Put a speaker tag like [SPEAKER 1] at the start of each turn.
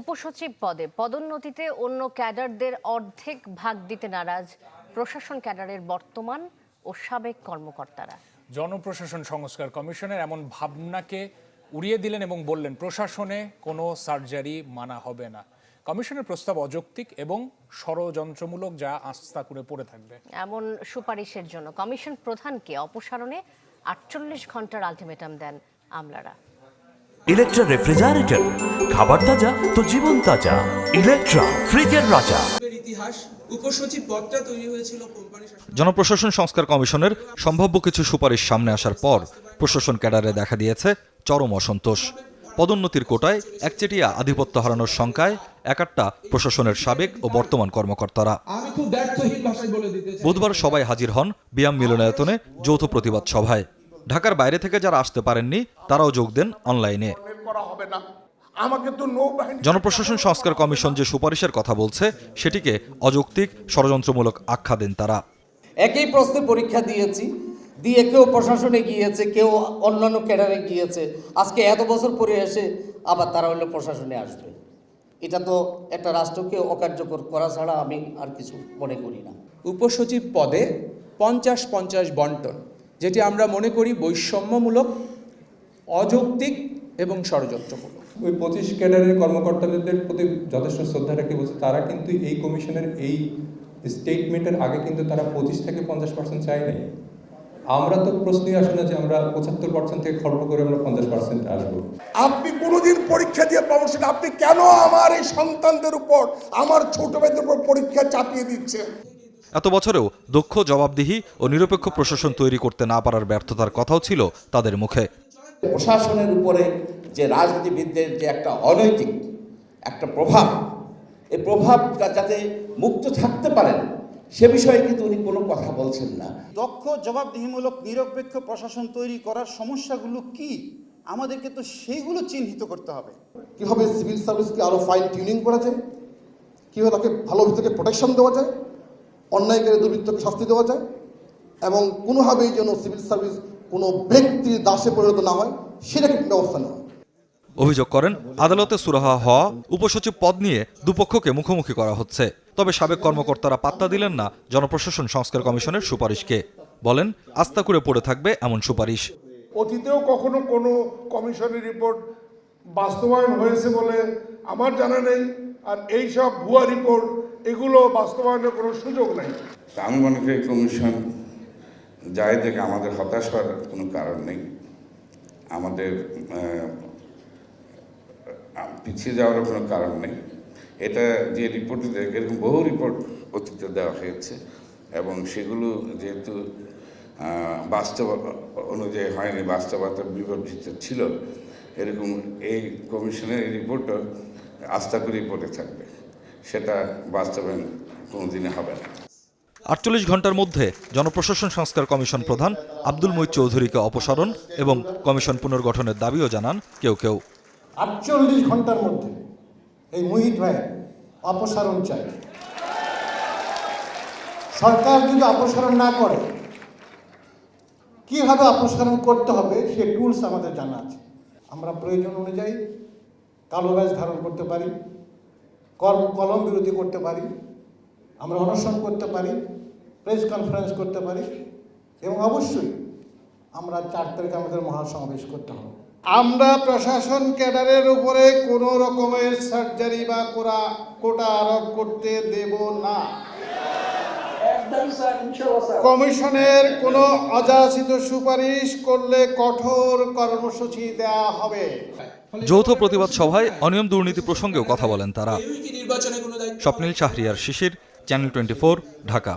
[SPEAKER 1] উপসচিব পদে পদোন্নতিতে অন্য ক্যাডারদের অর্ধেক ভাগ দিতে নারাজ প্রশাসন ক্যাডারের বর্তমান ও সাবেক কর্মকর্তারা।
[SPEAKER 2] জনপ্রশাসন সংস্কার কমিশনের এমন ভাবনাকে উড়িয়ে দিলেন এবং বললেন প্রশাসনে কোনো সার্জারি মানা হবে না। কমিশনের প্রস্তাব অযৌক্তিক এবং ষড়যন্ত্রমূলক যা আস্থা করে পড়ে থাকবে।
[SPEAKER 1] এমন সুপারিশের জন্য কমিশন প্রধানকে অপসারণে আটচল্লিশ ঘণ্টার আলটিমেটাম দেন আমলারা।
[SPEAKER 3] ইলেকট্রা রেফ্রিজারেটর খাবার তাজা তো জীবন তাজা। ইলেকট্রা ফ্রিজের রাজা।
[SPEAKER 4] ইতিহাস উপসচিব পদটা তৈরি হয়েছিল কোম্পানি
[SPEAKER 5] জনপ্রশাসন সংস্কার কমিশনের সম্ভাব্য কিছু সুপারিশ সামনে আসার পর প্রশাসন ক্যাডারে দেখা দিয়েছে চরম অসন্তোষ। পদোন্নতির কোটায় একচেটিয়া আধিপত্য হারানোর শঙ্কায় একাট্টা প্রশাসনের সাবেক ও বর্তমান কর্মকর্তারা।
[SPEAKER 4] আমি খুব ব্যর্থহীন ভাষায় বলে দিতে চাই।
[SPEAKER 5] বুধবার সবাই হাজির হন বিয়াম মিলনায়তনে যৌথ প্রতিবাদ সভায়। ঢাকার বাইরে থেকে যারা আসতে পারেননি তারাও যোগ দেন অনলাইনে।
[SPEAKER 6] করা হবে না আমাকে তো
[SPEAKER 5] জনপ্রশাসন সংস্কার কমিশন যে সুপারিশের কথা বলছে সেটিকে অযৌক্তিক ষড়যন্ত্রমূলক আখ্যা দেন তারা।
[SPEAKER 7] একই প্রশ্নে পরীক্ষা দিয়েছি। দিয়ে কেউ প্রশাসনে গিয়েছে কেউ অন্যান্য ক্যাডারে গিয়েছে। আজকে এত বছর পরে এসে আবার তারা হলো প্রশাসনে আসবে। এটা তো একটা রাষ্ট্রকে অকার্যকর করা ছাড়া আমি আর কিছু মনে করি না।
[SPEAKER 4] উপসচিব পদে পঞ্চাশ পঞ্চাশ বন্টন। যেটি আমরা মনে করি বৈষম্যমূলক অযৌক্তিক এবং ষড়যন্ত্রমূলক।
[SPEAKER 8] ওই পঁচিশ ক্যাডারের কর্মকর্তাদের প্রতি যথেষ্ট শ্রদ্ধা রেখে বলছে তারা কিন্তু এই কমিশনের এই স্টেটমেন্টের আগে কিন্তু তারা পঁচিশ থেকে পঞ্চাশ পার্সেন্ট চাই নাই। আমরা তো প্রশ্নই আসে না যে আমরা পঁচাত্তর পার্সেন্ট থেকে খর্ব করে আমরা পঞ্চাশ পার্সেন্ট আসব।
[SPEAKER 6] আপনি কোনোদিন পরীক্ষা দিয়ে প্রমোশন আপনি কেন আমার এই সন্তানদের উপর আমার ছোট ভাইদের উপর পরীক্ষা চাপিয়ে দিচ্ছেন?
[SPEAKER 5] এত বছরেও দক্ষ জবাবদিহি ও নিরপেক্ষ প্রশাসন তৈরি করতে না পারার ব্যর্থতার কথাও ছিল তাদের মুখে।
[SPEAKER 7] প্রশাসনের উপরে যে রাজনীতিবিদদের যে একটা অনৈতিক একটা প্রভাব এই প্রভাব যাতে মুক্ত থাকতে পারেন সে বিষয়ে কিন্তু উনি কোনো কথা বলছেন না।
[SPEAKER 9] দক্ষ জবাবদিহিমূলক নিরপেক্ষ প্রশাসন তৈরি করার সমস্যাগুলো কি? আমাদেরকে তো সেইগুলো চিহ্নিত করতে হবে।
[SPEAKER 6] কীভাবে সিভিল সার্ভিসকে আরও ফাইন টিউনিং করা যায়? কীভাবে তাকে ভালো থেকে প্রোটেকশন দেওয়া যায়? অন্যায়কারী দুর্বৃত্তকে শাস্তি দেওয়া যায় এবং কোনোভাবেই যেন সিভিল সার্ভিস কোনো ব্যক্তির দাসে পরিণত না হয় সেটা কিন্তু ব্যবস্থা নেওয়া
[SPEAKER 5] অভিযোগ করেন আদালতে সুরাহা হওয়া উপসচিব পদ নিয়ে দুপক্ষকে মুখোমুখি করা হচ্ছে। তবে সাবেক কর্মকর্তারা পাত্তা দিলেন না জনপ্রশাসন সংস্কার কমিশনের সুপারিশকে। বলেন আস্থা করে পড়ে থাকবে এমন সুপারিশ।
[SPEAKER 6] অতীতেও কখনো কোনো কমিশনের রিপোর্ট বাস্তবায়ন হয়েছে বলে আমার জানা নেই আর এই সব ভুয়া রিপোর্ট এগুলো বাস্তবায়নের কোনো সুযোগ নেই।
[SPEAKER 10] আমি মনে করি কমিশন যাই দেখে আমাদের হতাশ হওয়ার কোনো কারণ নেই। আমাদের পিছিয়ে যাওয়ার কোনো কারণ নেই। এটা যে রিপোর্টে দেখ এরকম বহু রিপোর্ট অতীতে দেওয়া হয়েছে এবং সেগুলো যেহেতু বাস্তব অনুযায়ী হয়নি, বাস্তবতা বিবর্জিত ছিল, এরকম এই কমিশনের এই রিপোর্টও আস্থা করেই পড়ে থাকবে। সেটা বাস্তবায়ন কোনোদিনই হবে না।
[SPEAKER 5] আটচল্লিশ ঘণ্টার মধ্যে জনপ্রশাসন সংস্কার কমিশন প্রধান আব্দুল মঈদ চৌধুরীকে অপসারণ এবং কমিশন পুনর্গঠনের দাবিও জানান কেউ কেউ।
[SPEAKER 11] আটচল্লিশ ঘণ্টার মধ্যে এই মুহিত ভাই অপসারণ চাই সরকার যদি অপসারণ না করে কীভাবে অপসারণ করতে হবে সে টুলস আমাদের জানা আছে। আমরা প্রয়োজন অনুযায়ী কালো ব্যাজ ধারণ করতে পারি। কর্ম কলম বিরতি করতে পারি, আমরা অনশন করতে পারি, প্রেস কনফারেন্স করতে পারি, এবং অবশ্যই আমরা চার তারিখে আমাদের মহাসমাবেশ করতে হবে। আমরা প্রশাসন ক্যাডারের উপরে কোনো রকমের সার্জারি বা কোরা, কোটা আরোপ করতে দেব না। কমিশনের কোন অযাচিত সুপারিশ করলে কঠোর কর্মসূচি দেয়া হবে।
[SPEAKER 5] যৌথ প্রতিবাদ সভায় অনিয়ম দুর্নীতি প্রসঙ্গেও কথা বলেন তারা। Swapnil Shahriar, Shishir, channel twenty Dhaka.